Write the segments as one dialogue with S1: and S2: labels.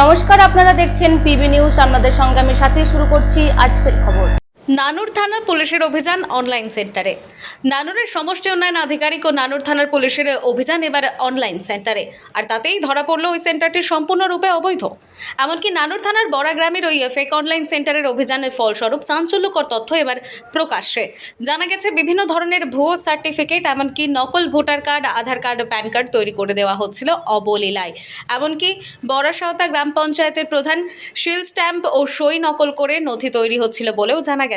S1: নমস্কার আপনারা দেখছেন পিবি নিউজ আপনাদের সঙ্গে আমি সাথে শুরু করছি আজকের খবর।
S2: নানুর থানা পুলিশের অভিযান অনলাইন সেন্টারে নানুরের সমষ্টি উন্নয়ন আধিকারিক ও নানুর থানার পুলিশের অভিযান এবার অনলাইন সেন্টারে আর তাতেই ধরা পড়ল ওই সেন্টারটি সম্পূর্ণরূপে অবৈধ। এমনকি নানুর থানার বড়া গ্রামের ওই ফেক অনলাইন সেন্টারের অভিযানের ফলস্বরূপ চাঞ্চল্যকর তথ্য এবার প্রকাশ্যে। জানা গেছে, বিভিন্ন ধরনের ভুয়ো সার্টিফিকেট এমনকি নকল voter card, Aadhaar card, PAN card তৈরি করে দেওয়া হচ্ছিল অবলীলায়। এমনকি বড়াসাওতা গ্রাম পঞ্চায়েতের প্রধান শিল স্ট্যাম্প ও সই নকল করে নথি তৈরি হচ্ছিল বলেও জানা গেছে।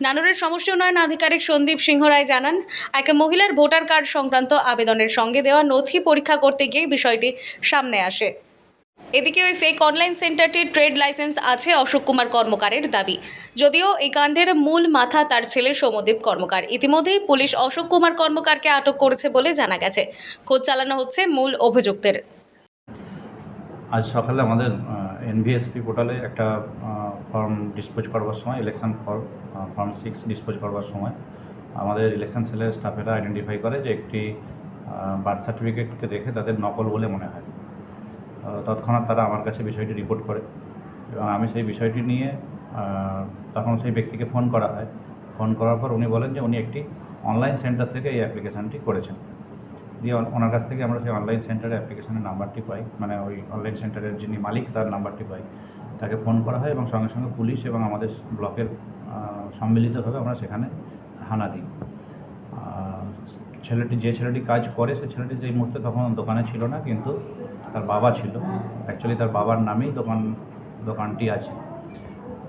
S2: নানুরের সমষ্টি উন্নয়ন আধিকারিক সন্দীপ সিংহ রায় জানান, এক মহিলার ভোটার কার্ড সংক্রান্ত আবেদনের সঙ্গে দেওয়া নথি পরীক্ষা করতে গিয়ে বিষয়টি সামনে আসে। এদিকে ওই ফেক অনলাইন সেন্টারটির ট্রেড লাইসেন্স আছে অশোক কুমার কর্মকারের দাবি। যদিও এই কাণ্ডের মূল মাথা তার ছেলে সৌমদীপ কর্মকার। ইতিমধ্যেই পুলিশ অশোক কুমার কর্মকারকে আটক করেছে বলে জানা গেছে। খোঁজ চালানো হচ্ছে মূল অভিযুক্তের।
S3: আজ সকালে আমাদের এনভিএসপি পোর্টালে একটা ফর্ম ডিসপোজ করবার সময় election form form six dispose করবার সময়, আমাদের ইলেকশন সেলের স্টাফেরা আইডেন্টিফাই করে যে একটি বার্থ সার্টিফিকেটকে দেখে তাদের নকল বলে মনে হয়। তৎক্ষণাৎ তারা আমার কাছে বিষয়টি রিপোর্ট করে এবং আমি সেই বিষয়টি নিয়ে তখন সেই ব্যক্তিকে ফোন করা হয়। ফোন করার পর উনি বলেন যে উনি একটি অনলাইন সেন্টার থেকে এই অ্যাপ্লিকেশানটি করেছেন। দিয়ে ওন- ওনার কাছ থেকে আমরা সেই অনলাইন সেন্টারের অ্যাপ্লিকেশনের নাম্বারটি পাই। মানে ওই অনলাইন সেন্টারের যিনি মালিক, তার নাম্বারটি পাই। তাকে ফোন করা হয় এবং সঙ্গে সঙ্গে পুলিশ এবং আমাদের ব্লকের সম্মিলিতভাবে আমরা সেখানে হানা দিই। ছেলেটি, যে ছেলেটি কাজ করে, সে ছেলেটি সেই মুহূর্তে তখন দোকানে ছিল না, কিন্তু তার বাবা ছিল। অ্যাকচুয়ালি তার বাবার নামেই দোকান, দোকানটি আছে।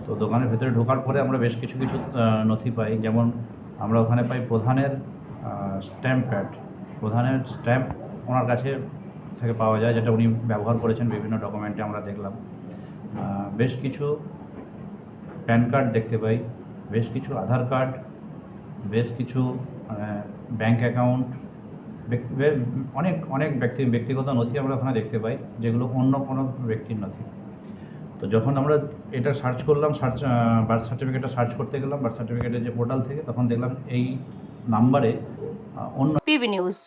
S3: তো দোকানের ভেতরে ঢোকার পরে আমরা বেশ কিছু কিছু নথি পাই। যেমন আমরা ওখানে পাই প্রধানের স্ট্যাম্প প্যাড প্রধানের স্ট্যাম্প ওনার কাছে থেকে পাওয়া যায়, যেটা উনি ব্যবহার করেছেন, বিভিন্ন ডকুমেন্টে আমরা দেখলাম। বেশ কিছু প্যান কার্ড দেখতে পাই, বেশ কিছু আধার কার্ড, বেশ কিছু ব্যাংক অ্যাকাউন্ট অনেক অনেক ব্যক্তি, ব্যক্তিগত নথি আমরা ওখানে দেখতে পাই, যেগুলো অন্য কোনো ব্যক্তির নথি। তো যখন আমরা এটা সার্চ করলাম, সার্চ বার্থ সার্টিফিকেটটা সার্চ করতে গেলাম, বার্থ সার্টিফিকেটের যে পোর্টাল থেকে, তখন দেখলাম এই নাম্বারে অন্য
S1: পিবি নিউজ।